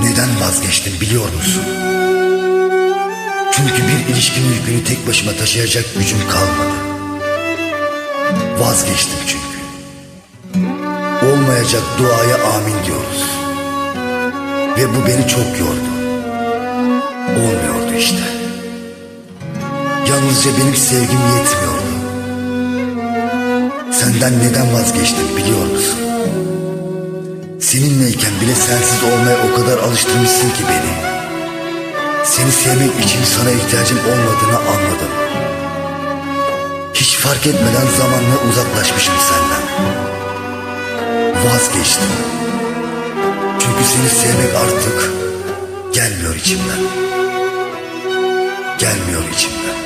Neden vazgeçtim biliyor musun? Çünkü bir ilişkinin yükünü tek başıma taşıyacak gücüm kalmadı. Vazgeçtim çünkü. Olmayacak duaya amin diyoruz. Ve bu beni çok yordu. Olmuyordu işte. Yalnızca benim sevgim yetmiyordu. Senden neden vazgeçtim biliyor musun? Seninleyken bile sensiz olmaya o kadar alıştırmışsın ki beni. Seni sevmek için sana ihtiyacım olmadığını anladım. Hiç fark etmeden zamanla uzaklaşmışım senden. Vazgeçtim. Çünkü seni sevmek artık gelmiyor içimden. Gelmiyor içimden.